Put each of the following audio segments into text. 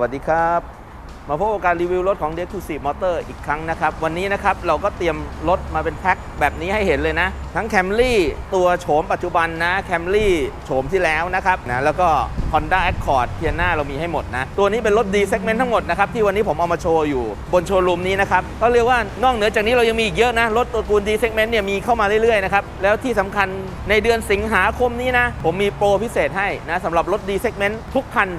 วัสดีครับ มาพบกับการรีวิวรถของ d e c u s i v e Motor อีกครั้งนะครับ วันนี้นะครับเราก็เตรียมรถมาเป็นแพ็คแบบนี้ให้เห็นเลยนะ ทั้ง Camry ตัวโฉมปัจจุบันนะ Camry โฉมที่แล้วนะครับนะแล้วก็ Honda Accord เทียน่าเรามีให้หมดนะ ตัวนี้เป็นรถ D segment ทั้งหมดนะครับที่วันนี้ผมเอามาโชว์อยู่บนโชว์รูมนี้นะครับก็เรียกว่านอกเหนือจากนี้เรายังมีอีกเยอะนะ รถตัวกูล D segment เนี่ยมีเข้ามาเรื่อยๆนะครับแล้วที่สำคัญในเดือนสิงหาคมนี้นะผมมีโปรพิเศษให้นะสำหรับรถ D segment ทุกคัน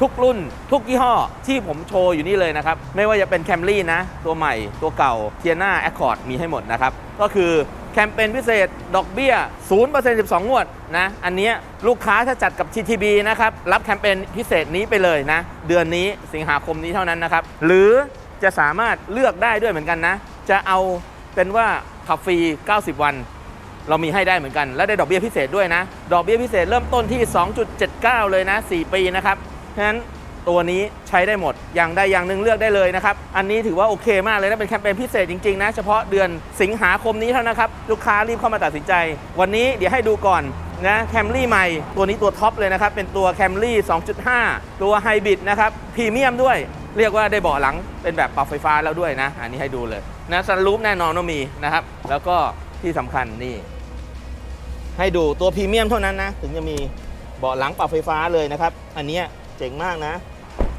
ทุกรุ่น ทุกยี่ห้อที่ผมโชว์อยู่นี่เลยนะครับ ไม่ว่าจะเป็น Camry นะ ตัวใหม่ตัวเก่า t i a n a Accord มีให้หมดนะครับ ก็คือแคมเปญพิเศษ ดอกเบี้ย 0% 12 งวดนะ อันนี้ลูกค้าถ้าจัดกับ TTB นะครับ รับแคมเปญพิเศษนี้ไปเลยนะ เดือนนี้สิงหาคมนี้เท่านั้นนะครับ หรือจะสามารถเลือกได้ด้วยเหมือนกันนะ จะเอาเป็นว่าขับฟรี 90 วัน เรามีให้ได้เหมือนกัน และได้ดอกเบี้ยพิเศษด้วยนะ ดอกเบี้ยพิเศษเริ่มต้นที่ 2.79 เลยนะ 4 ปีนะครับ ฉะนั้นตัวนี้ใช้ได้หมด อย่างใดอย่างหนึ่งเลือกได้เลยนะครับ อันนี้ถือว่าโอเคมากเลยนะ เป็นแคมเปญพิเศษจริง ๆ นะ เฉพาะเดือนสิงหาคมนี้เท่านั้นครับ ลูกค้ารีบเข้ามาตัดสินใจ วันนี้เดี๋ยวให้ดูก่อนนะแคมรี่ใหม่ ตัวนี้ตัวท็อปเลยนะครับ เป็นตัวแคมรี่2.5 ตัวไฮบริดนะครับพรีเมียมด้วย เรียกว่าได้เบาะหลังเป็นแบบปรับไฟฟ้าแล้วด้วยนะ อันนี้ให้ดูเลยนะซันรูฟแน่นอนว่ามีนะครับ แล้วก็ที่สำคัญนี่ ให้ดูตัวพรีเมียมเท่านั้นนะ ถึงจะมีเบาะหลังปรับไฟฟ้าเลยนะครับ อันนี้ เจ๋งมากนะ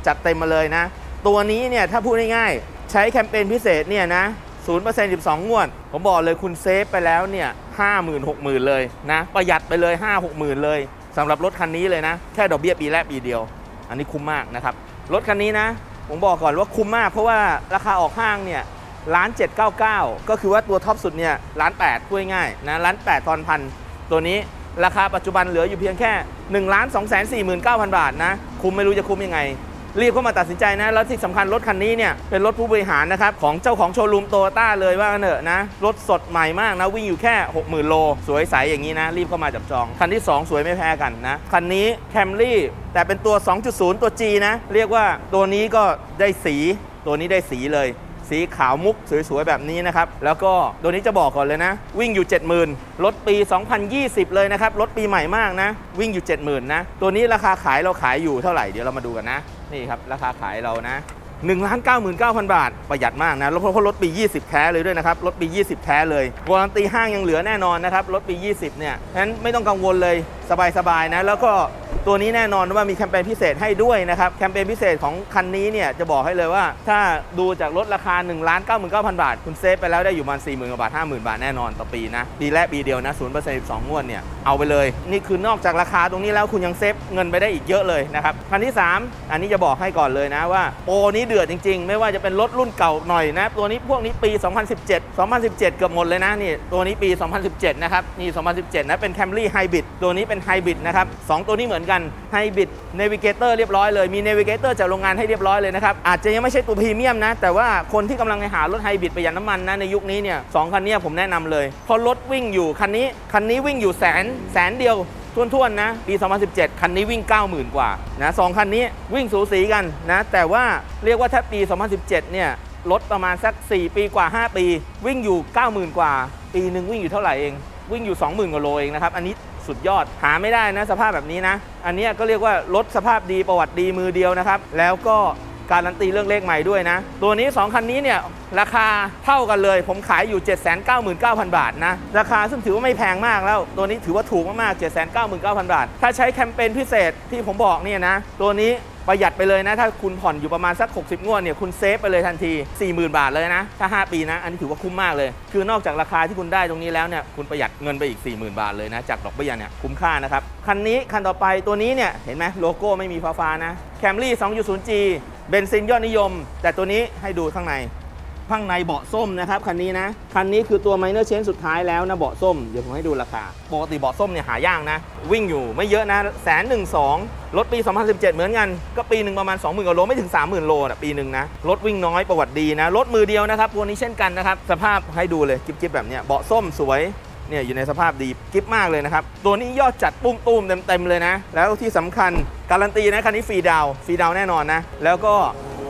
จัดเต็มมาเลยนะ ตัวนี้เนี่ยถ้าพูดง่ายๆ ใช้แคมเปญพิเศษเนี่ยนะ0% 12งวด ผมบอกเลยคุณเซฟไปแล้วเนี่ย50,000 60,000เลยนะ ประหยัดไปเลย5 60,000เลยสำหรับรถคันนี้เลยนะ แค่ดอกเบี้ยปีแรกปีเดียว อันนี้คุ้มมากนะครับ รถคันนี้นะ ผมบอกก่อนว่าคุ้มมาก เพราะว่าราคาออกห้างเนี่ยล้าน799ก็คือว่าตัวท็อปสุดเนี่ยล้าน8พูดง่ายๆนะล้าน8ตอนพันตัวนี้ ราคาปัจจุบันเหลืออยู่เพียงแค่1ล้าน2 4 9 0 0 0บาทนะ คุ้มไม่รู้จะคุ้มยังไง รีบเข้ามาตัดสินใจนะ แล้วที่สำคัญรถคันนี้เนี่ย เป็นรถผู้บริหารนะครับ ของเจ้าของโชว์รูมโตโยต้าเลยว่ากันเถอะนะ รถสดใหม่มากนะ วิ่งอยู่แค่ 60,000 โล สวยใสอย่างนี้นะ รีบเข้ามาจับจอง คันที่ 2 สวยไม่แพ้กันนะ คันนี้ Camry แต่เป็นตัว 2.0 ตัว G นะเรียกว่าตัวนี้ก็ได้สีตัวนี้ได้สีเลย สีขาวมุกสวยๆ แบบนี้นะครับ แล้วก็ตัวนี้จะบอกก่อนเลยนะ วิ่งอยู่ 70,000 รถปี 2020 เลยนะครับ รถปีใหม่มากนะ วิ่งอยู่ 70,000 นะ ตัวนี้ราคาขายเราขายอยู่เท่าไหร่ เดี๋ยวเรามาดูกันนะ นี่ครับ ราคาขายเรานะ1 9 9 9 0 0 บาท ประหยัดมากนะเพราะรถปี 20 แท้เลยด้วยนะครับ รถปี 20 แท้เลยวารันตีห้างยังเหลือแน่นอนนะครับ รถปี 20 เนี่ยฉะนั้นไม่ต้องกังวลเลย สบายๆนะ แล้วก็ ตัวนี้แน่นอนว่ามีแคมเปญพิเศษให้ด้วยนะครับ แคมเปญพิเศษของคันนี้เนี่ยจะบอกให้เลยว่า ถ้าดูจากรถราคา1นึ่งล้านเก้าหมื่นเก้าพันบาท คุณเซฟไปแล้วได้อยู่ประมาณสี่หมื่นกว่าบาทห้าหมื่นบาทแน่นอนต่อปีนะ ปีแรกปีเดียวนะศูนย์เปอร์เซ็นต์สองงวดเนี่ย เอาไปเลย นี่คือนอกจากราคาตรงนี้แล้วคุณยังเซฟเงินไปได้อีกเยอะเลยนะครับ คันที่ 3 อันนี้จะบอกให้ก่อนเลยนะว่าโปนี้เดือดจริง ๆ ไม่ว่าจะเป็นรถรุ่นเก่าหน่อยนะ ตัวนี้พวกนี้ปี 2017 2017 เกือบหมดเลยนะนี่ตัวนี้ปี 2017 นะครับนี่ 2017 นะเป็น Camry Hybrid ตัวนี้เป็น Hybrid นะครับสตัวนี้เหมือนกัน Hybrid Navigator เรียบร้อยเลย มี Navigator จากโรงงานให้เรียบร้อยเลยนะครับ อาจจะยังไม่ใช่ตัวพรีเมียมนะ แต่ว่าคนที่กำลังหารถไฮบริดประหยัดน้ำมันนะในยุคนี้เนี่ยสองคันนี้ผมแนะนำเลยพราะรถวิ่งอยู่คันนี้คันนี้วิ่งอยู่แสนแสนเดียวท้วนๆนะปี 2017 คันนี้วิ่ง 90,000 กว่านะสองคันนี้วิ่งสูสีกันนะแต่ว่าเรียกว่าถ้าปี 2017 เนี่ยรถประมาณสัก 4 ปีกว่า 5 ปี วิ่งอยู่ 90,000 กว่า ปีหนึ่งวิ่งอยู่เท่าไหร่เอง วิ่งอยู่ 20,000 กว่าโลเองนะครับ อันนี้ สุดยอด หาไม่ได้นะสภาพแบบนี้นะ อันนี้ก็เรียกว่ารถสภาพดีประวัติดีมือเดียวนะครับ แล้วก็การันตีเรื่องเลขใหม่ด้วยนะ ตัวนี้ 2 คันนี้เนี่ยราคาเท่ากันเลย ผมขายอยู่ 799,000 บาทนะ ราคาซึ่งถือว่าไม่แพงมากแล้ว ตัวนี้ถือว่าถูกมากๆ 799,000 บาท ถ้าใช้แคมเปญพิเศษที่ผมบอกเนี่ยนะ ตัวนี้ ประหยัดไปเลยนะ ถ้าคุณผ่อนอยู่ประมาณสัก 60 งวดเนี่ยคุณเซฟไปเลยทันที 40,000 บาทเลยนะ ถ้า 5 ปีนะ อันนี้ถือว่าคุ้มมากเลย คือนอกจากราคาที่คุณได้ตรงนี้แล้วเนี่ยคุณประหยัดเงินไปอีก 40,000 บาทเลยนะ จากดอกเบี้ยเนี่ยคุ้มค่านะครับคันนี้คันต่อไปตัวนี้เนี่ยเห็นไหมโลโก้ไม่มีฟ้าฟ้าๆนะ Camry 2.0G เบนซินยอดนิยม แต่ตัวนี้ให้ดูข้างใน ข้างในเบาะส้มนะครับคันนี้นะ คันนี้คือตัว minor change สุดท้ายแล้วนะเบาะส้ม เดี๋ยวผมให้ดูราคา ปกติเบาะส้มเนี่ยหายากนะ วิ่งอยู่ไม่เยอะนะแสนหนึ่งสองรถปี 2017 เหมือนกัน ก็ปีหนึ่งประมาณ 20,000กว่าโลไม่ถึง 30,000 โลนะปีหนึ่งนะ รถวิ่งน้อยประวัติดีนะ รถมือเดียวนะครับตัวนี้เช่นกันนะครับ สภาพให้ดูเลยจิ๊บๆแบบเนี้ยเบาะส้มสวยเนี่ยอยู่ในสภาพดีกิ๊บมากเลยนะครับ ตัวนี้ยอดจัดปุ้มตุ้มเต็มๆเลยนะ แล้วที่สำคัญการันตีนะคันนี้ฟรีดาวฟรีดาวแน่นอนนะ แล้วก็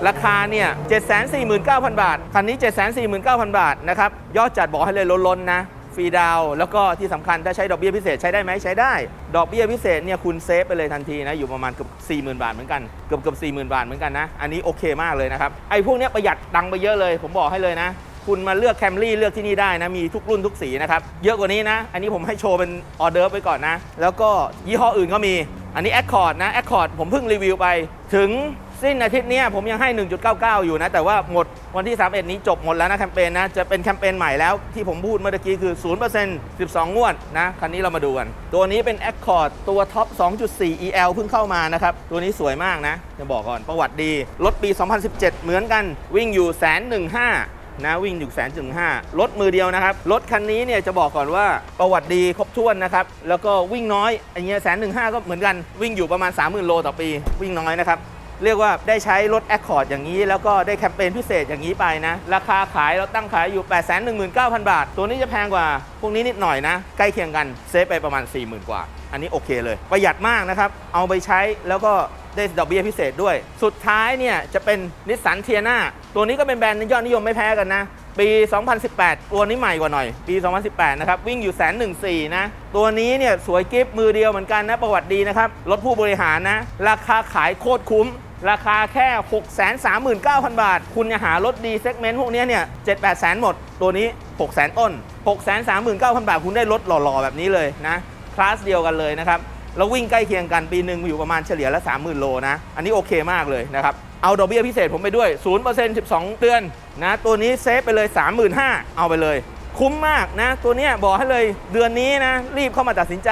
ราคาเนี่ย749,000 บาท คันนี้ 749,000 บาทนะครับ ยอดจัดบอกให้เลยล้นๆนะ ฟรีดาว แล้วก็ที่สำคัญถ้าใช้ดอกเบี้ยพิเศษใช้ได้ไหมใช้ได้ ดอกเบี้ยพิเศษเนี่ยคุณเซฟไปเลยทันทีนะ อยู่ประมาณเกือบ40,000 บาทเหมือนกัน เกือบเกือบ40,000 บาทเหมือนกันนะ อันนี้โอเคมากเลยนะครับ ไอ้พวกเนี้ยประหยัดตังค์ไปเยอะเลย ผมบอกให้เลยนะ คุณมาเลือกแคมรี่เลือกที่นี่ได้นะ มีทุกรุ่นทุกสีนะครับ เยอะกว่านี้นะ อันนี้ผมให้โชว์เป็นออเดอร์ไปก่อนนะ แล้วก็ยี่ห้ออื่นก็มี อันนี้ Accord นะ Accord ผมเพิ่งรีวิวไปถึง สิ้นอาทิตย์นี้ผมยังให้ 1.99 อยู่นะ แต่ว่าหมดวันที่ 31 นี้จบหมดแล้วนะแคมเปญนะ จะเป็นแคมเปญใหม่แล้วที่ผมพูดเมื่อกี้คือ 0% 12 งวดนะ คันนี้เรามาดูกัน ตัวนี้เป็น Accord ตัวท็อป 2.4 EL เพิ่งเข้ามานะครับ ตัวนี้สวยมากนะ จะบอกก่อนประวัติดี รถปี 2017 เหมือนกันวิ่งอยู่แสนหนึ่งห้านะวิ่งอยู่แสนถึงห้ารถมือเดียวนะครับ รถคันนี้เนี่ยจะบอกก่อนว่าประวัติดีครบถ้วนนะครับ แล้วก็วิ่งน้อยอันเงี้ยแสนหนึ่งห้าก็เหมือนกันวิ่งอยู่ประมาณ 30,000 โลต่อปี วิ่งน้อยนะครับ เรียกว่าได้ใช้รถ Accord อย่างนี้ แล้วก็ได้แคมเปญพิเศษอย่างนี้ไปนะ ราคาขายเราตั้งขายอยู่ 819,000 บาท ตัวนี้จะแพงกว่า พวกนี้นิดหน่อยนะ ใกล้เคียงกันเซฟไปประมาณ 40,000 กว่า อันนี้โอเคเลย ประหยัดมากนะครับ เอาไปใช้แล้วก็ได้ดอกเบี้ยพิเศษด้วย สุดท้ายเนี่ยจะเป็นนิสสันเทียนาตัวนี้ก็เป็นแบรนด์ยอดนิยมไม่แพ้กันนะ ปี 2018 ตัวนี้ใหม่กว่าหน่อย ปี 2018 นะครับ วิ่งอยู่แสนหนึ่งสี่นะ ตัวนี้เนี่ยสวยกิฟมือเดียวเหมือนกันนะ ประวัติดีนะครับ รถผู้บริหารนะ ราคาขายโคตรคุ้ม ราคาแค่ 639,000 บาท คุณจะหารถดีเซกเมนต์พวกนี้เนี่ย7-8แสนหมด ตัวนี้6แสนต้น 639,000 บาท คุณได้รถหล่อ ๆ แบบนี้เลยนะ คลาสเดียวกันเลยนะครับ แล้ววิ่งใกล้เคียงกันปีหนึ่งอยู่ประมาณเฉลี่ยละ 30,000 โลนะ อันนี้โอเคมากเลยนะครับ เอาดอกเบี้ยพิเศษผมไปด้วย 0% 12 เดือนนะ ตัวนี้เซฟไปเลย 35,000เอาไปเลย คุ้มมากนะ ตัวเนี้ยบอกให้เลยเดือนนี้นะรีบเข้ามาตัดสินใจ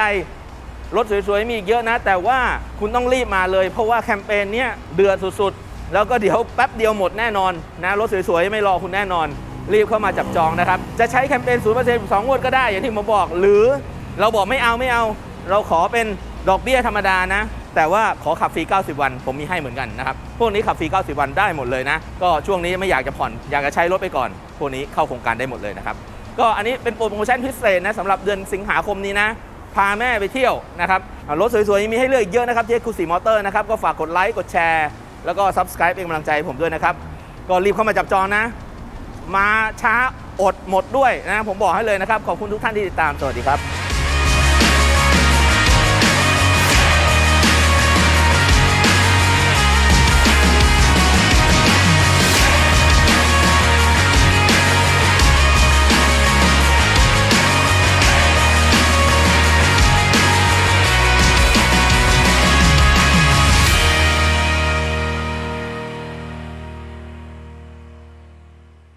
รถสวยๆ มีอีกเยอะนะ แต่ว่าคุณต้องรีบมาเลย เพราะว่าแคมเปญเนี้ยเดือดสุดๆ แล้วก็เดี๋ยวแป๊บเดียวหมดแน่นอนนะรถสวยๆ ไม่รอคุณแน่นอน รีบเข้ามาจับจองนะครับ จะใช้แคมเปญ 0% 2งวดก็ได้ อย่างที่ผมบอก หรือเราบอกไม่เอาไม่เอา เราขอเป็นดอกเบี้ยธรรมดานะ แต่ว่าขอขับฟรี 90 วัน ผมมีให้เหมือนกันนะครับ พวกนี้ขับฟรี 90 วันได้หมดเลยนะ ก็ช่วงนี้ไม่อยากจะผ่อน อยากจะใช้รถไปก่อน พวกนี้เข้าโครงการได้หมดเลยนะครับ ก็อันนี้เป็นโปรโมชั่นพิเศษนะสำหรับเดือนสิงหาคมนี้นะ พาแม่ไปเที่ยวนะครับรถสวยๆมีให้เลือกอีกเยอะนะครับที่คูสีมอเตอร์นะครับก็ฝากกดไลค์กดแชร์แล้วก็ Subscribe เป็นกำลังใจผมด้วยนะครับ ก็รีบเข้ามาจับจองนะ มาช้าอดหมดด้วยนะ ผมบอกให้เลยนะครับ ขอบคุณทุกท่านที่ติดตาม สวัสดีครับ